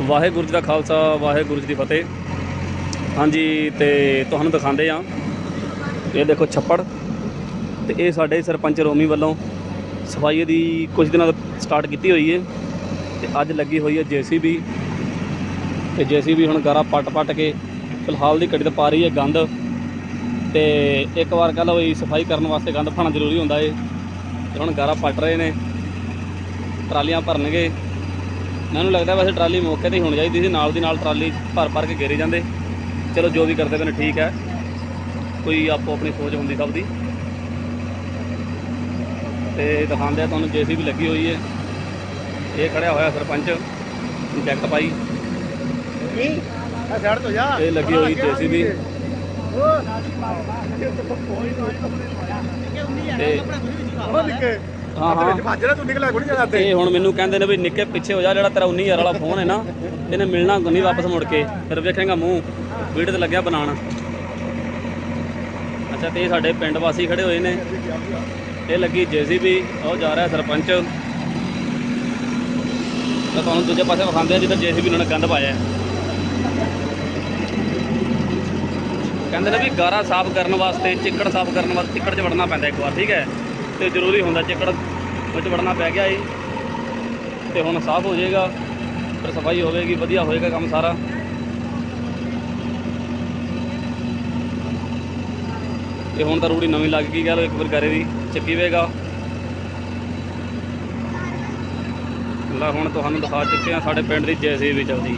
ਵਾਹਿਗੁਰੂ ਜੀ ਦਾ ਖਾਲਸਾ, ਵਾਹਿਗੁਰੂ ਜੀ ਦੀ ਫਤਿਹ। ਹਾਂਜੀ, ਤੇ ਤੁਹਾਨੂੰ ਦਿਖਾਉਂਦੇ ਆ ਇਹ ਦੇਖੋ ਛੱਪੜ, ਤੇ ਇਹ ਸਾਡੇ ਸਰਪੰਚ ਰੋਮੀ ਵੱਲੋਂ ਸਫ਼ਾਈ ਦੀ ਕੁਝ ਦਿਨਾਂ ਤੋਂ ਸਟਾਰਟ ਕੀਤੀ ਹੋਈ ਹੈ ਤੇ ਅੱਜ ਲੱਗੀ ਹੋਈ ਹੈ ਜੀਸੀਬੀ। ਤੇ ਜੀਸੀਬੀ ਹੁਣ ਗਾਰਾ ਪੱਟ ਪੱਟ ਕੇ ਫਿਲਹਾਲ ਦੀ ਘੜੀ ਤਾਂ ਪਾ ਰਹੀ ਹੈ ਗੰਦ। ਤੇ ਇੱਕ ਵਾਰ ਗੱਲ ਹੋਈ ਸਫ਼ਾਈ ਕਰਨ ਵਾਸਤੇ ਗੰਦ ਪਾਣਾ ਜ਼ਰੂਰੀ ਹੁੰਦਾ ਏ। ਤੇ ਹੁਣ ਗਾਰਾ ਪੱਟ ਰਹੇ ਨੇ। ਟਰਾਲੀਆਂ ਭਰਨਗੇ। ਮੈਨੂੰ ਲੱਗਦਾ ਵੈਸੇ ਟਰਾਲੀ ਮੌਕੇ ਤੇ ਹੀ ਹੋਣੀ ਚਾਹੀਦੀ ਸੀ ਨਾਲ ਦੀ ਨਾਲ ਟਰਾਲੀ ਭਰ ਭਰ ਕੇ ਗੇਰੇ ਜਾਂਦੇ। ਚਲੋ ਜੋ ਵੀ ਕਰਦੇ ਪਏ ਨੇ ਠੀਕ ਹੈ। ਕੋਈ ਆਪੋ ਆਪਣੀ ਸੋਚ ਹੁੰਦੀ ਸਭ ਦੀ। ਤੇ ਦਿਖਾਉਂਦੇ ਆ ਤੁਹਾਨੂੰ ਜੇਸੀਬੀ ਲੱਗੀ ਹੋਈ ਹੈ। ਇਹ ਖੜਿਆ ਹੋਇਆ ਸਰਪੰਚ ਜੈਕਟ ਪਾਈ। ਆ ਛੱਡ ਤੋ ਜਾ। ਇਹ ਲੱਗੀ ਹੋਈ ਜੇਸੀਬੀ। ਤੇ ਹਾਂ ਹਾਂ। ਭੱਜ ਰਿਹਾ ਤੂੰ ਨਿਕਲਿਆ ਕੋਈ ਜਾਂਦਾ ਇਹ ਹੁਣ ਮੈਨੂੰ ਕਹਿੰਦੇ ਨੇ ਵੀ ਨਿੱਕੇ ਪਿੱਛੇ ਹੋ ਜਾ ਜਿਹੜਾ ਤੇਰਾ 19000 ਵਾਲਾ ਫੋਨ ਹੈ ਨਾ ਇਹਨੇ ਮਿਲਣਾ ਨਹੀਂ ਵਾਪਸ ਮੁੜ ਕੇ। ਫਿਰ ਵੇਖੇਗਾ ਮੂੰਹ ਵੀਡੀਓ ਤੇ ਲੱਗਿਆ ਬਣਾਉਣ। ਅੱਛਾ ਤੇ ਇਹ ਸਾਡੇ ਪਿੰਡ ਵਾਸੀ ਖੜੇ ਹੋਏ ਨੇ। ਇਹ ਲੱਗੀ ਜੇਸੀਬੀ ਉਹ ਜਾ ਰਿਹਾ ਸਰਪੰਚ। ਤਾਂ ਤੁਹਾਨੂੰ ਦੂਜੇ ਪਾਸੇ ਵਿਖਾਉਂਦੇ ਆ ਜਿੱਥੇ ਜੇਸੀਬੀ ਉਹਨਾਂ ਨੇ ਗੰਦ ਪਾਇਆ। ਕਹਿੰਦੇ ਨੇ ਵੀ ਗਾਰਾ ਸਾਫ਼ ਕਰਨ ਵਾਸਤੇ ਚਿੱਕੜ ਸਾਫ਼ ਕਰਨ ਵਾਸਤੇ ਚਿੱਕੜ 'ਚ ਵੜਨਾ ਪੈਂਦਾ ਇੱਕ ਵਾਰ ਠੀਕ ਹੈ? ਤੇ ਜ਼ਰੂਰੀ ਹੁੰਦਾ ਚਿੱਕੜ ਵਿੱਚ ਵੜਨਾ ਪੈ ਗਿਆ ਏ ਤੇ ਹੁਣ ਸਾਫ਼ ਹੋ ਜਾਏਗਾ, ਫਿਰ ਸਫ਼ਾਈ ਹੋਵੇਗੀ, ਵਧੀਆ ਹੋਏਗਾ ਕੰਮ ਸਾਰਾ। ਤੇ ਹੁਣ ਤਾਂ ਰੂੜੀ ਨਵੀਂ ਲੱਗ ਗਈ ਗੱਲ ਇੱਕ ਵਾਰ ਗਾਰੇ ਦੀ ਚੱਕੀ ਵੇਗਾ। ਲੈ ਹੁਣ ਤੁਹਾਨੂੰ ਦਿਖਾ ਚੁੱਕੇ ਆ ਸਾਡੇ ਪਿੰਡ ਦੀ ਜੈਸੀ ਵੀ ਚੱਲਦੀ।